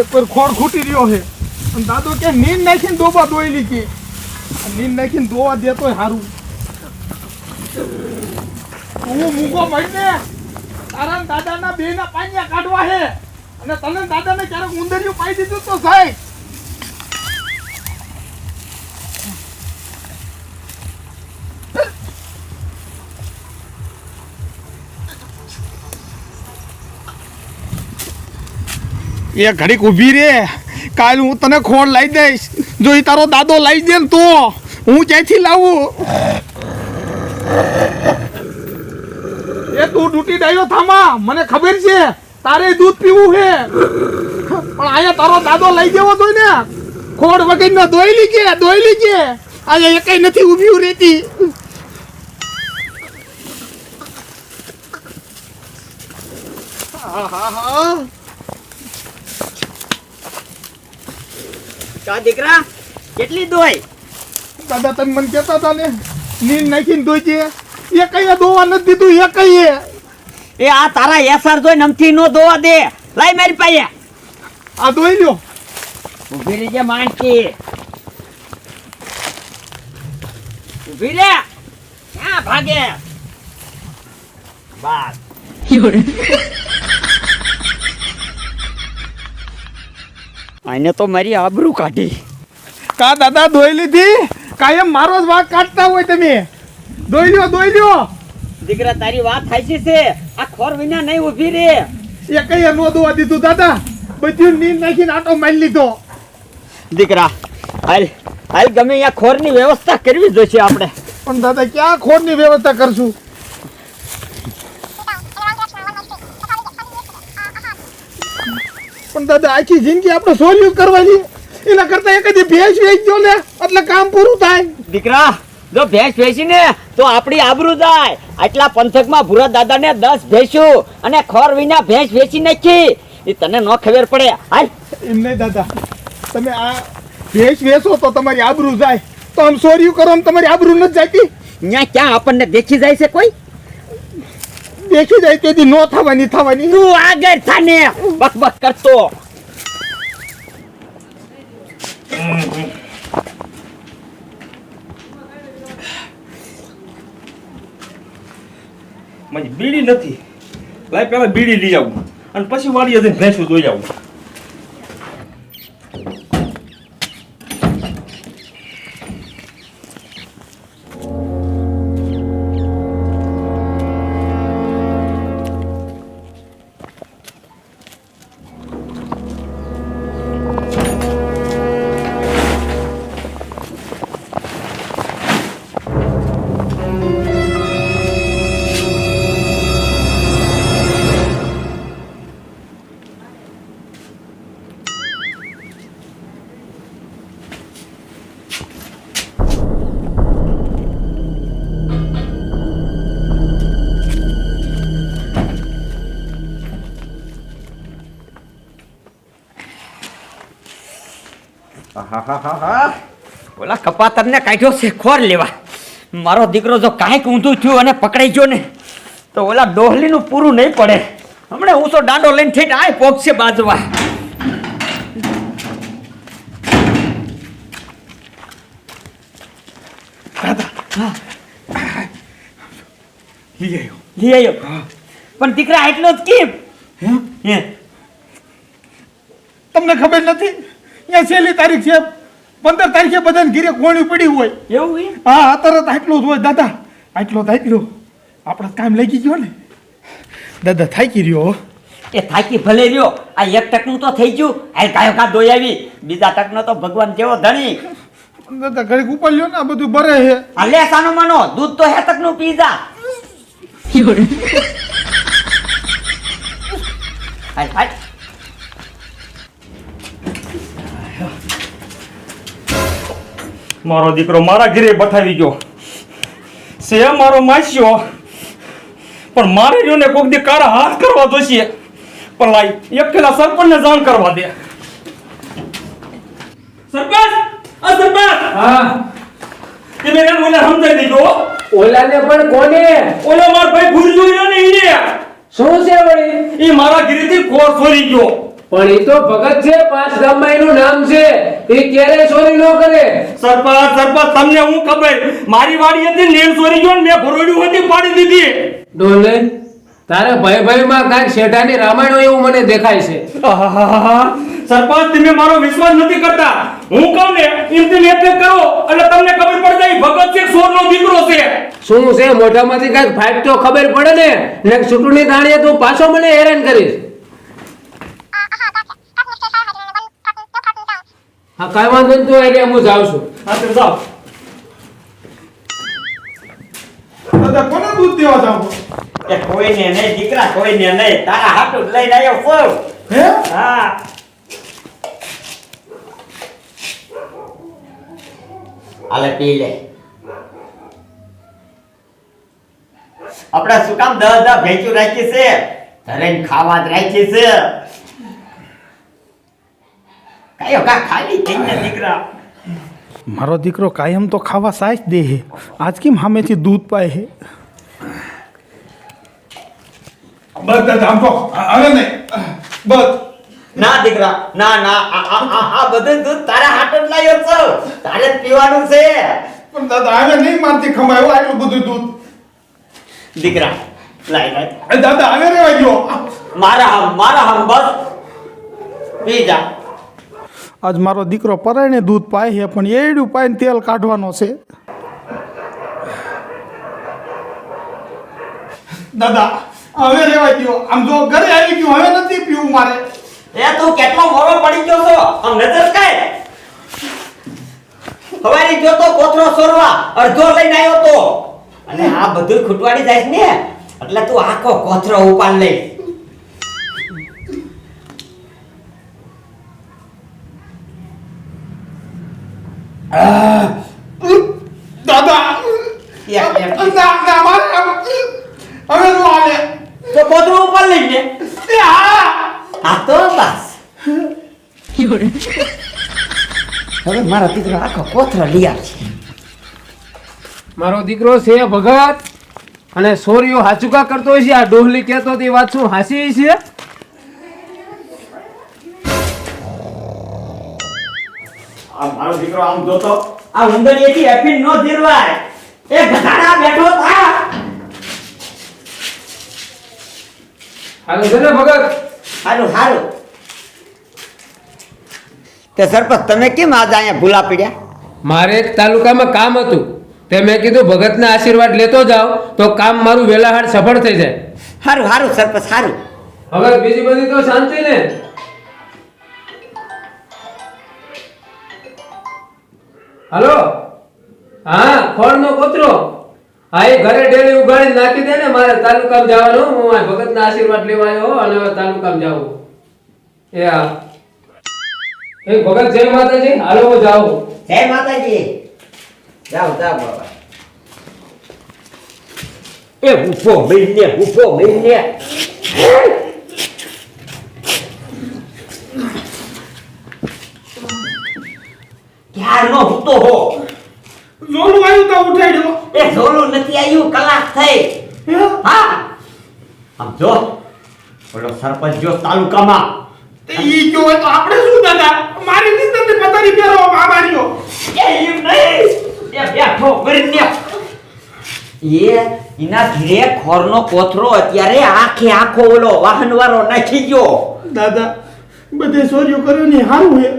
એક પર ખોર ખૂટી રહ્યો છે. અને દાદો કે નીંદ નાખીને દોબા દોયલી કે. નીંદ નાખીને દોવા દેતો સારું હું મૂકો મળીને તારા દાદાના બે ના પાનિયા કાઢવા છે. અને તને દાદાને ક્યારેક ઉંદરિયું પાઈ દીધું તો સાહેબ એ ઘડીક ઊભી રે. કાલ હું તને ખોળ લાવી દઈશ. જો એ તારો દાદો લાવી દે ને તો હું ક્યાંથી લાવું? એ તું ડૂટી ડાયો થામા. મને ખબર છે, તારે દૂધ પીવું છે. પણ અહીંયા તારો દાદો લઈ દેવો તો ને. ખોડ વગર નો દોયલી કે દોયલી કે. અહીંયા એકઈ નથી ઊભી રહેતી. આહાહા. કા દીકરા કેટલી દોય? દાદા તમે મને કહેતા હતા ને નીંદ નાખીને દોજે એ કઈ દોવા નથી દીધું એ. કઈ એ આ તારા એસઆર જોઈ નમથી નો દોવા દે. લાઈ મારી પાસે. આ દોઈ લ્યો. ઊભી રહેજે માણકી ઊભી રે. ક્યાં ભાગે? બસ આને તો મારી આબરૂ કાઢી. કા દાદા ધોઈ લીધી? કાયમ મારો જ વાંક કાઢતા હોય તમે. ધોઈ લ્યો ધોઈ લ્યો. દીકરા તારી વાત થાય છે. આ ખોર વિના નહીં ઊભી રે. એ કઈ નો દોવા દીધું દાદા. બધું નીંદ નાખીને આટો મારી લીધો. દીકરા હાલ હાલ ગમે અહીંયા ખોરની વ્યવસ્થા કરવી જોઈશે આપણે. પણ દાદા ક્યાં ખોરની વ્યવસ્થા કરશું? પણ દાદા આખી જિંદગી આપણે સોલ્યું કરવાની. એના કરતા એક જ ભેંસ વેચજો ને એટલે કામ પૂરું થાય. દીકરા જો ભેંસ વેચી ને તો આપણી આબરૂ જાય. આટલા પંથકમાં ભૂરા દાદાને દસ ભેંસો અને ખોર વિના ભેંસ વેચી નાખી. એ તને ન ખબર પડે. હાલ. એમ નહીં દાદા. તમે આ ભેંસ વેચો તો તમારી આબરૂ જાય. તો આમ સોર્યું કરો તમારી આબરૂ નથી જાતી ત્યાં ક્યાં આપણને દેખી જાય છે કોઈ? દેખી જાય તેથી નો થવાની થવાની. તું આગળ થાને. બક બક કરતો. બીડી નથી. ભાઈ પેલા બીડી લઈ આવું. અને પછી વાળી જઈને ભેંસું જોઈ આવું. આહાહાહા. ઓલા કપાતરને કાઢ્યો છે ખોર લેવા. મારો દીકરો જો કાંઈક ઊંધું થયું અને પકડાઈ ગયો ને તો ઓલા ડોહલીનું પૂરું નહીં પડે. હમણાં હું તો દાંડો લઈને થઈ આય પોગશે બાજવા. લઈ આવ્યો લઈ આવ્યો પણ દીકરા એટલો જ કેમ? હે? તમને ખબર નથી? અહીંયા છેલ્લી તારીખ છે. પંદર તારીખે બધાને ઘીરે કોણી પડી હોય. એવું હા તરત આટલો જ હોય દાદા. આટલો થાક્યો આપણે કામ લાગી ગયો ને. દાદા થાકી રહ્યો હો. એ થાકી ભલે રહ્યો. આ એક ટકનું તો થઈ ગયું. આ કાયો કા દોઈ આવી. બીજા ટકનો તો ભગવાન જેવો ધણી. દાદા ઘડીક ઉપર લ્યો ને આ બધું બરે છે. આ લે સાનો માનો દૂધ તો હે ટકનું પી જા હાલ હાલ. મારો દીકરો મારા ઘરે બતાવી ગયો. છે મારો માસ્યો. પણ મારે જોને કોક દી કારા હાથ કરવા જોશે. પણ લાઈ એક પેલા સરપંચને જાણ કરવા દે. સરપંચ! અ સરપંચ! હા. તમે એને ઓલા સમજાઈ દીધો. ઓલાને પણ કોને? ઓલો માર ભાઈ રહ્યો ને ઈને શું છે વળી? ઈ મારા ઘરેથી કોર ચોરી ગયો. પણ એ તો ભગત છે પાંચ ગામમાં એનું નામ છે. એ ક્યારે ચોરી ન કરે? સરપંચ સરપંચ તમને હું ખબર? મારી વાડી હતી નેણ ચોરી ગયો ને મેં ભરોડ્યું હતી પાડી દીધી. ડોલે તારે ભય ભયમાં કાંઈક શેઠાની રામાયણ એવું મને દેખાય છે. સરપંચ તમે મારો વિશ્વાસ નથી કરતા. હું કહું ને એમ એટલે કરો એટલે તમને ખબર પડી જાય ભગત છે સોરનો દીકરો છે? શું છે મોઢામાંથી કાંઈક ફાઇટ તો ખબર પડે ને? ને ચૂંટણી દાણીએ તું પાછો મને હેરાન કરીશ. હા કઈ વાંધો નહીં તું એટલે હું જાઉં છું. હા તો જાઓ. દાદા કોને દૂધ દેવા જાવ એ કોઈને નહીં દીકરા કોઈને નહીં. તારા હાટું લઈને આવ્યો ફોન. હે? હા. આલે પી લે. આપણે શું કામ દહ દહ ભેંચું રાખી છે? ધરેન ખાવા જ રાખી છે. કયો કા ખાલી થઈ દીકરા. મારો દીકરો કાયમ તો ખાવા સાય જ દે હે. આજ કેમ સામેથી દૂધ પાય હે? બસ દાદા આમ તો હવે બસ ના? દીકરા. ના ના. આ આ આ આ બધું દૂધ તારા હાટું જ લાવ્યો છું. તારે જ પીવાનું છે. પણ દાદા હવે નહીં મારતી ખમાયું. આટલું બધું દૂધ? દીકરા લાય લાય. દાદા હવે રેવા ગયો મારા હમ મારા હમ બસ. પી જા. આજ મારો દીકરો પરાયણે દૂધ પાય છે પણ એડું પાઈને તેલ કાઢવાનો છે. દાદા હવે રેવા ગયો. આમ જો ઘરે આવી ગયો હવે નથી પીવું મારે. એ તું કેટલો મોરો પડી ગયો છો? આમ નજર કાય હવારી ગયો તો કોથરો સોરવા અડધો લઈને આવ્યો તો. અને આ બધું ખૂટવાડી જાય ને? એટલે તું આખો કોથરો ઉપાડ લે. દાદા. ના મારે હવે તો કોથરો ઉપર લઈ લે. આ તો બસ. હવે મારો દીકરો આખો કોથરો લઈ આવશે. મારો દીકરો છે ભગત. અને સોરીઓ હાચુકા કરતો હોય છે. આ ડોહલી કહેતો તે વાત શું હાસી છે? આ મારો દીકરો આમ જોતો આ ઉંદરીએથી એફિન નો ધીરવાય એ ઘટાડા બેઠો થા. હાલો છે ભગત હાલો હાલો. તે સરપંચ તમે કેમ આજ અહીંયા ભૂલા પડ્યા? મારે એક તાલુકામાં કામ હતું. તે મેં કીધું ભગતના આશીર્વાદ લેતો જાવ તો કામ મારું વેલાહાર સફળ થઈ જાય. હારું હારું સરપંચ હારું. ભગત બીજી બધી તો શાંતિ ને. હાલો? હા ખોળનો કોતરો. હા એ ઘરે ડેલી ઉગાડી નાખી દે ને મારે તાલુકામાં જવાનું. હું આ ભગતના આશીર્વાદ લેવા આવ્યો અને હવે તાલુકામાં જાઉં. એ હા. એ ભગત જય માતાજી. હાલો હું જાઉં. જય માતાજી. જાઓ જાઓ બાબા એ ઊભો મિલને ઊભો મિલને ક્યારનો ભૂતો હો. જોલું આવ્યું તો ઉઠાડ્યો એ ઝોલું નથી આવ્યું કલાક થઈ. હા? આમ જો બોલો સરપંચ જો તાલુકામાં. તે ઈ જો તો આપણે શું દાદા? મારી નીંદર પતારી પેરો આ માર્યો એ એમ નહીં. એ બેઠો કરીને એ એના ઘીરે ખોરનો કોથરો અત્યારે આખે આખો ઓલો વાહનવાળો નાખી ગયો. દાદા બધે સોર્યું કર્યો ને હારું હે.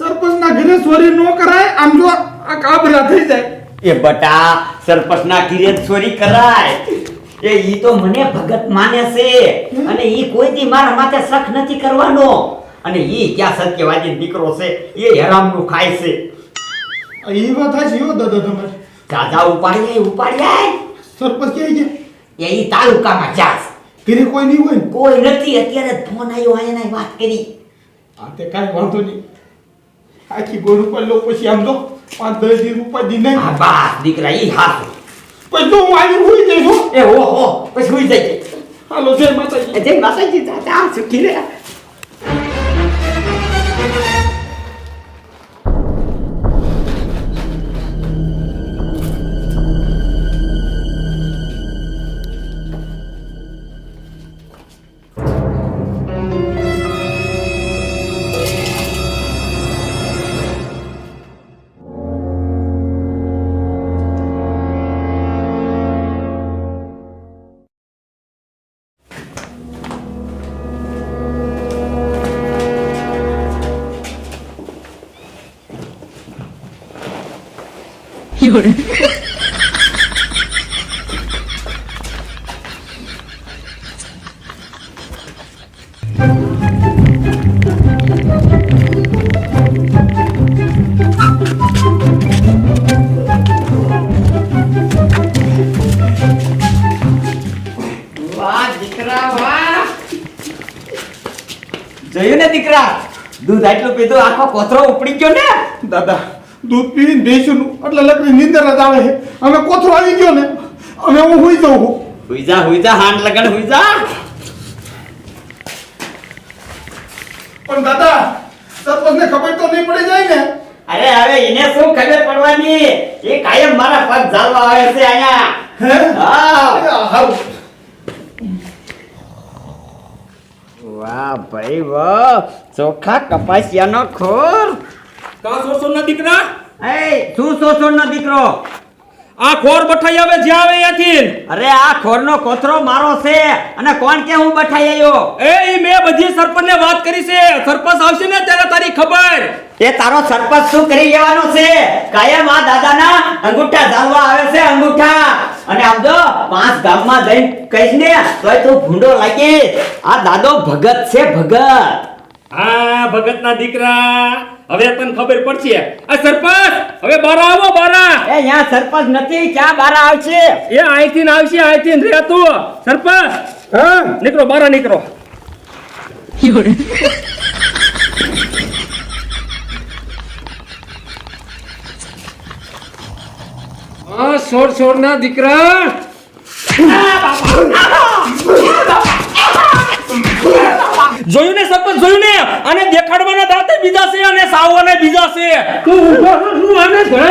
સરપંચના ઘરે ચોરી ન કરાય આમ જો આ કાબરા થઈ જાય. એ બટા સરપંચના ના જ ચોરી કરાય. એ ઈ તો મને ભગત માને છે. અને ઈ કોઈ દી મારા માથે શક નથી કરવાનો. અને ઈ ક્યાં સત્યવાદી દીકરો છે? એ હેરામનું ખાય છે. ઈ વાત છે યો દાદા તમારી. દાદા ઉપાડી આય, ઉપાડી આય. સરપંચ કે છે એ ઈ તાલુકામાં જાસ ઘરે કોઈ નહીં હોય કોઈ નથી. અત્યારે ફોન આવ્યો અહીંયા વાત કરી. આ તે કાઈ વાંધો નહીં. આખી ગોળ ઉપર લો પછી આમ જો પાંચ દસ દિવસ ઉપર દી નહીં હા બા દીકરા ઈ હા પછી તો હું આવી હોઈ જઈશું એ હો હો પછી હોઈ જાય હાલો જય માતાજી. જય માતાજી દાદા સુખી રે. વાહ દીકરા વાહ. ને દીકરા? દૂધ આટલું પીધું આખો કોથરો ઉપડી ગયો ને? દાદા દૂધ પીને બેસ્યું એટલે લકડી નીંદર જ આવે છે. અમે કોથરો આવી ગયો ને અમે હું હુઈ જઉં જા હુઈજા હુઈજા હાંડ લગન હુઈજા પણ દાદા સરપંચને ખબર તો નહીં પડી જાય ને? અરે હવે એને શું ખબર પડવાની? એ કાયમ મારા પગ ઝાલવા આવે છે અહીંયા. વાહ ભાઈ વાહ. ચોખા કપાસિયાનો ખોર. કા સોસોના દીકરા? એ શું સોસો નો દીકરો? આ ખોર બઠાઈ આવે જ્યાં આવે ત્યાંથી? અરે આ ખોરનો કોથરો મારો છે. અને કોણ કે હું બઠાઈ આવ્યો એ ઈ બધી સરપંચને વાત કરી છે. સરપંચ આવશે ને ત્યારે તારી ખબર. એ તારો સરપંચ શું કરી લેવાનો છે? કાયમ આ દાદાના અંગૂઠા ઝાલવા આવે છે અંગૂઠા. અને આમ જો પાંચ ગામમાં જઈને કહીશ ને તોય તું ભૂંડો લાગીશ આ દાદો ભગત છે ભગત. હા ભગતના દીકરા હવે તને ખબર પડશે. આ સરપંચ હવે બારા આવો બારા. એ અહીંયા સરપંચ નથી ક્યાં બારા આવશે? એ અહીંથી ને આવશે અહીંથી ને રે તું. સરપંચ હા? નીકળો બારા નીકળો. હા સોળ સોળ ના દીકરા જોયું ને સરપંચ, જોયું ને? અને દેખાડવાના દાંતે બીજા છે અને સાવવાના બીજા છે. તું ઊભો ધરાય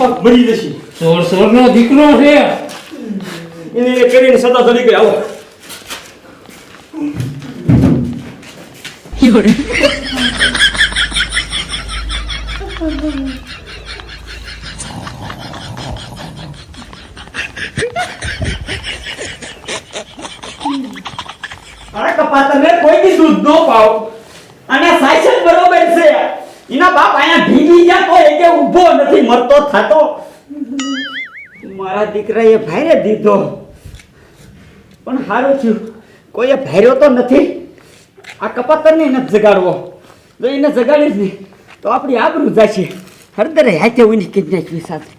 પાછ મરી જશે. સોળ સોળ નો દીકરો છે. એને એ કરીને સદા ચડી ગઈ આવો. અરે કપા તમે કોઈ દી દૂધ નો પાવ. અને સાયસન બરોબર છે. એના બાપ અહીંયા ભીગી ગયા તો એકે ઊભો નથી, મરતો થાતો. મારા દીકરાએ ભાઈરે દીધો. પણ સારું થયું. કોઈએ ભાર્યો તો નથી. આ કપાતરને એને જગાડવો. જો એને જગાડીશ ને તો આપણી આબરૂ જશે. હરદરે હાથે ઉની કિડનેક સાથે